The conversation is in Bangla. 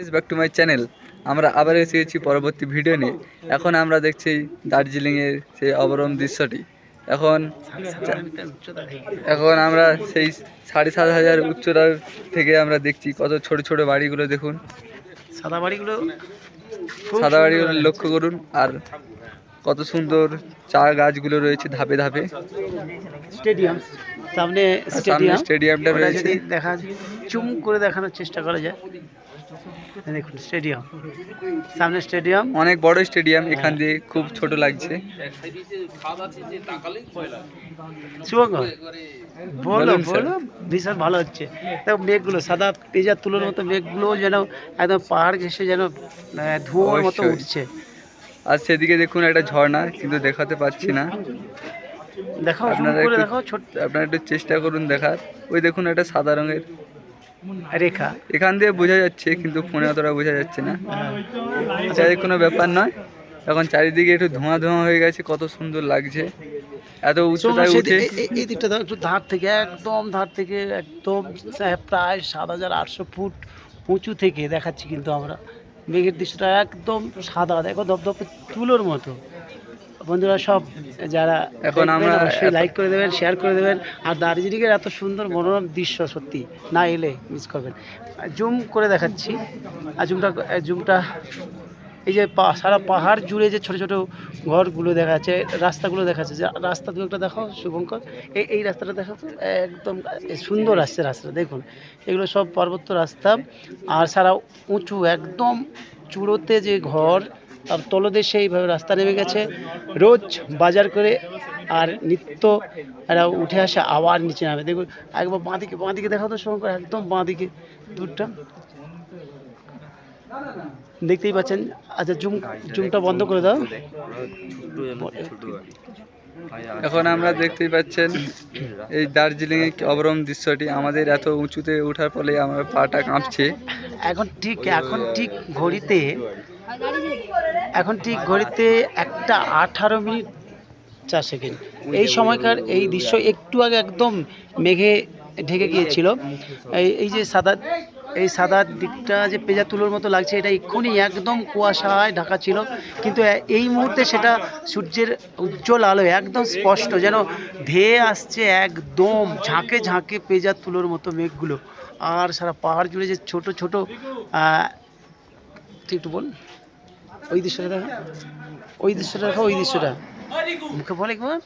ব্যাক টু মাই চ্যানেল আমরা আবার এসে গেছি পরবর্তী ভিডিও নিয়ে। এখন আমরা দেখছি দার্জিলিংয়ের সেই অবরম দৃশ্যটি। এখন এখন আমরা সেই সাড়ে সাত হাজার উচ্চতার থেকে আমরা দেখছি কত ছোট ছোট বাড়িগুলো দেখুন। সাদা বাড়িগুলো সাদা বাড়িগুলো লক্ষ্য করুন। আর কত সুন্দর চা গাছগুলো রয়েছে ধাপে ধাপে। স্টেডিয়াম। সামনে স্টেডিয়াম। স্টেডিয়ামটা রয়েছে। দেখা চুম করে দেখানোর চেষ্টা করা যায়। দেখুন স্টেডিয়াম। সামনে স্টেডিয়াম। অনেক বড় স্টেডিয়াম এখান দিয়ে খুব ছোট লাগছে। বলো বলো ভীষণ ভালো হচ্ছে। দেখো মেঘগুলো সাদা পেঁজা তুলোর মতো মেঘগুলো যেন একদম পাহাড় ঘেসে যেন ধোঁয়ার মতো উঠছে। আর সেদিকে দেখুন একটা ঝর্ণা কিন্তু দেখাতে পাচ্ছি না। আপনারা একটু- আপনারা একটু চেষ্টা করুন দেখার। ওই দেখুন একটা সাদা রঙের। রেখা। এখান দিয়ে বোঝা যাচ্ছে কিন্তু ফোনে অতটা বোঝা যাচ্ছে না। যাই কোনো ব্যাপার নয়। এখন চারিদিকে একটু ধোঁয়া ধোঁয়া হয়ে গেছে কত সুন্দর লাগছে। এত উচ্চতায় সেই উঠে এই- দিকটা একটু ধার থেকে একদম ধার থেকে একদম প্রায় সাত হাজার আটশো ফুট উঁচু থেকে দেখাচ্ছি কিন্তু আমরা। মেঘের দৃশ্যটা একদম সাদা দেখো দপদপে তুলোর মতো। বন্ধুরা সব যারা এখন আমরা অবশ্যই লাইক করে দেবেন শেয়ার করে দেবেন। আর দার্জিলিংয়ের এত সুন্দর মনোরম দৃশ্য সত্যি না এলে মিস করবেন। জুম করে দেখাচ্ছি। আর জুমটা জুমটা এই যে সারা পাহাড় জুড়ে যে ছোট ছোট ঘরগুলো দেখা যাচ্ছে রাস্তাগুলো দেখা যাচ্ছে যে রাস্তা দু একটা দেখাও, শুভঙ্কর। এই এই রাস্তাটা দেখাও তো, একদম সুন্দর আসছে রাস্তাটা, দেখুন। এগুলো সব পার্বত্য রাস্তা, আর সারা উঁচু, একদম চূড়োতে যে ঘর তার তলদেশে এইভাবে রাস্তা নেমে গেছে। রোজ বাজার করে, আর নিত্য এরা উঠে আসে, আবার নিচে নামে। দেখুন, একবার বাঁদিকে বাঁদিকে দেখা তো শুভঙ্কর, একদম বাঁদিকে, দূরটা। দেখতেই পাচ্ছেন। আচ্ছা জুম জুমটা বন্ধ করে দাও। এখন আমরা দেখতেই পাচ্ছেন এই দার্জিলিং এর অবরম দৃশ্যটি আমাদের এত উঁচুতে ওঠার ফলে আমার পাটা কাঁপছে। এখন ঠিক এখন ঠিক ঘড়িতে এখন ঠিক ঘড়িতে একটা আঠারো মিনিট চার সেকেন্ড। এই সময়কার এই দৃশ্য একটু আগে একদম মেঘে ঢেকে গিয়েছিল। এই এই যে সাদা এই সাদা দিকটা যে পেঁজা তুলোর মতো লাগছে, এটা এক্ষুনি একদম কুয়াশায় ঢাকা ছিল। কিন্তু এই মুহূর্তে সেটা সূর্যের উজ্জ্বল আলোয় একদম স্পষ্ট, যেন ধেয়ে আসছে একদম ঝাঁকে ঝাঁকে পেঁজা তুলোর মতো মেঘগুলো। আর সারা পাহাড় জুড়ে যে ছোট ছোট একটু বল। ওই দৃশ্যটা দেখো ওই দৃশ্যটা দেখো ওই দৃশ্যটা। মুখে বলে একবার।